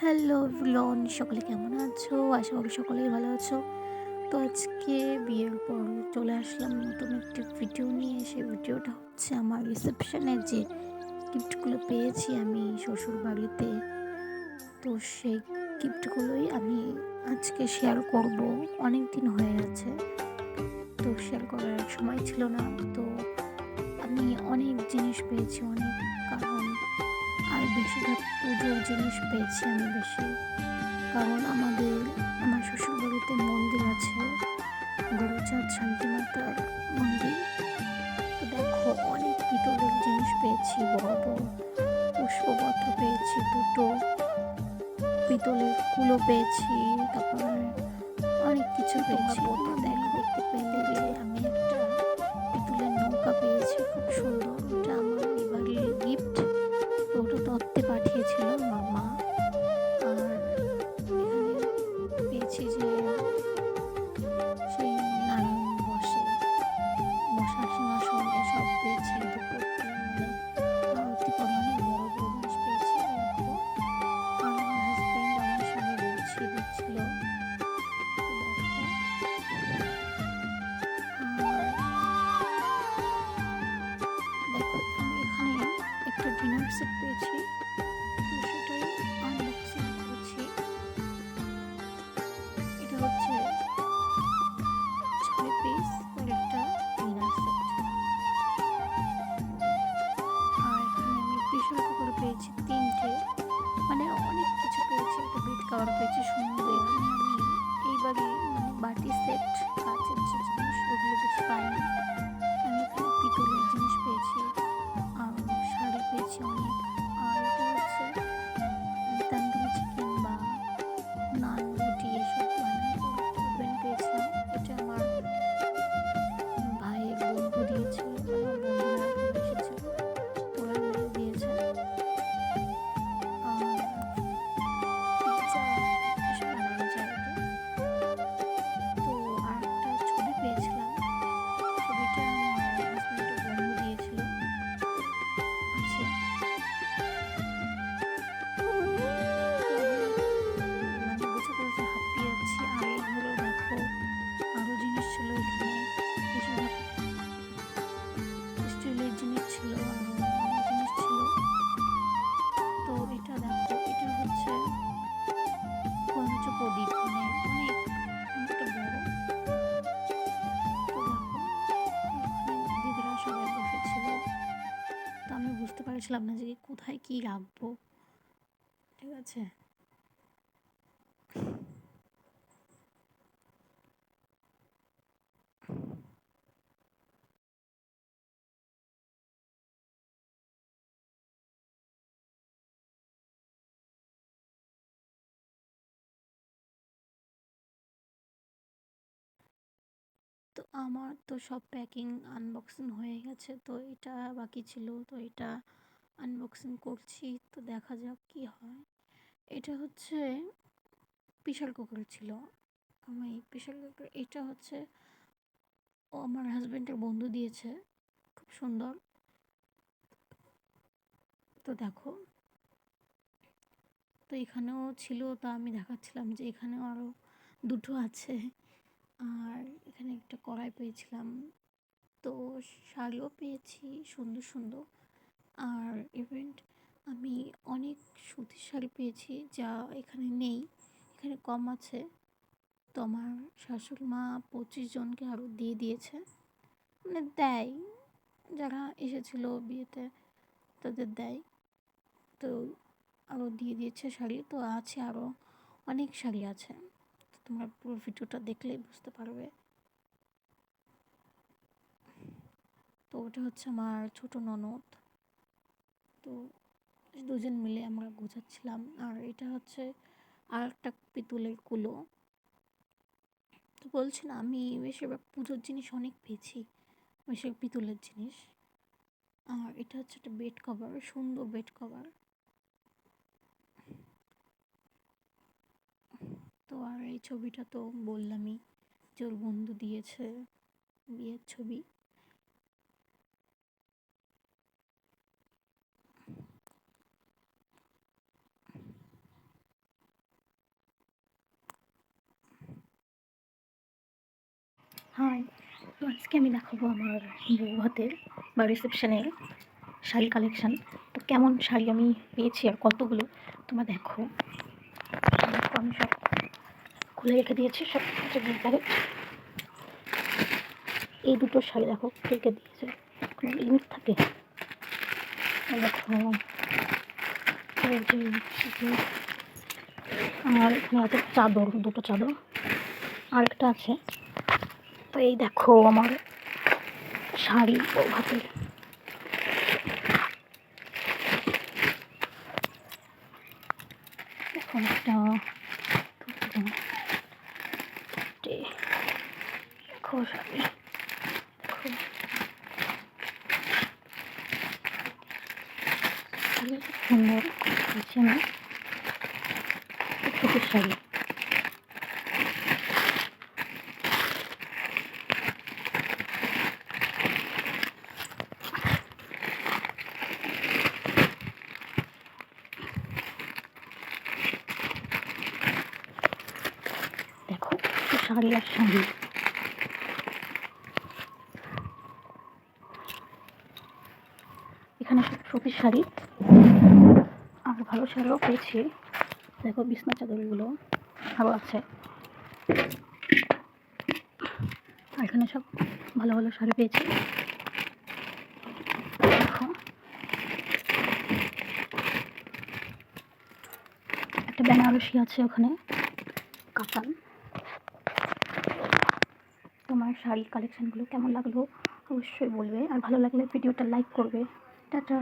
Hello everyone, সকলে কেমন আছো? আশা করি সকলেই ভালো আছো। তো আজকে বিয়ের পর চলে আসলাম নতুন একটি ভিডিও নিয়ে। সেই ভিডিওটা হচ্ছে আমার রিসেপশনের যে গিফটগুলো পেয়েছি আমি শ্বশুর বাড়িতে। তো সেই গিফটগুলোই আমি আজকে শেয়ার করব। অনেক দিন হয়ে গেছে, তো শেয়ার করার সময় ছিল না। তো আমি অনেক জিনিস পেয়েছি, অনেক কারণ বেশিরভাগ পুজোর জিনিস পেয়েছি আমি বেশি। কারণ আমাদের আমার শ্বশুরবাড়িতে মন্দির আছে গরুচাঁদ শান্তিমাতার মন্দির। তো দেখো অনেক পিতলের জিনিস পেয়েছি বড় বড় পুষ্পপত্র পেয়েছি দুটো পিতলের কুলো পেয়েছি তারপরে অনেক কিছু পেয়েছি। অনেক কিছু পেয়েছি একটা বিট কাভার পেয়েছি সুন্দর। এখানে আমি এইবারই মানে বাটি সেট কাচের যে জিনিস ওগুলো বেশি পাইনি। আমি এখানে পিতলের জিনিস পেয়েছি আর শাড়ি পেয়েছি অনেক। বুঝতে পারছিলাম না যে কোথায় কি রাখব? ঠিক আছে? তো আমার তো সব প্যাকিং আনবক্সিং হয়ে গেছে, তো এটা বাকি ছিল, তো এটা আনবক্সিং করছি, তো দেখা যাক কি হয়। এটা হচ্ছে প্রেশার কুকার ছিল। এই প্রেশার কুকার, এটা হচ্ছে ও আমার হাজব্যান্ডের বন্ধু দিয়েছে, খুব সুন্দর। তো দেখো। তো এখানেও ছিল, তা আমি দেখাচ্ছিলাম যে এখানেও আরও দুটো আছে। আর এখানে একটা কড়াই পেয়েছিলাম। তো শাড়িও পেয়েছি, সুন্দর সুন্দর। আর ইভেন্ট আমি অনেক সুতির শাড়ি পেয়েছি যা এখানে নেই, এখানে কম আছে। তো আমার শাশুড়ি মা পঁচিশ জনকে আরও দিয়ে দিয়েছে। মানে দেয়, যারা এসেছিল বিয়েতে তাদের দেয়। তো আরও দিয়ে দিয়েছে শাড়ি, তো আছে আরও অনেক শাড়ি আছে। তোমরা পুরো ভিডিওটা দেখলেই বুঝতে পারবে। তো ওটা হচ্ছে আমার ছোটো ননদ। তো দুজন মিলে আমরা গোছাচ্ছিলাম। আর এটা হচ্ছে আর একটা পিতলের কুলো। তো বলছি না, আমি বেশিরভাগ পুজোর জিনিস অনেক পেয়েছি, বেশিরভাগ পিতলের জিনিস। আর এটা হচ্ছে একটা বেড কভার সুন্দর বেড কভার তো আর এই ছবিটা তো বললামই, যে ওর বন্ধু দিয়েছে বিয়ের ছবি। হাই। আজকে আমি দেখাবো আমার বউ হাতের বা রিসেপশনের শাড়ি কালেকশান তো কেমন শাড়ি আমি পেয়েছি আর কতগুলো, তোমরা দেখো। আমি সব খুলে রেখে দিয়েছি, সব কিছু এই দুটো শাড়ি দেখো রেখে দিয়েছে? কোনো লিমিট থাকে? দেখো আমার এখানে আছে চাদর, দুটো চাদর। আরেকটা আছে। তো এই দেখো আমার শাড়ি ও হাতের এখন একটা দুটো, চারটে। দেখো শাড়ি দেখো শাড়ি খুব সুন্দর হয়েছে না ছোটোর শাড়ি দেখো শাড়ি আর এখানে সব সুতির শাড়ি। আর ভালো শাড়িও পেয়েছি। দেখো বিছনা চাদরগুলো ভালো আছে। আর এখানে সব ভালো ভালো শাড়ি পেয়েছি। একটা বেনারসি আছে ওখানে, কাতান। তোমার শাড়ির কালেকশানগুলো কেমন লাগল অবশ্যই বলবে। আর ভালো লাগলে ভিডিওটা লাইক করবে। টাটা।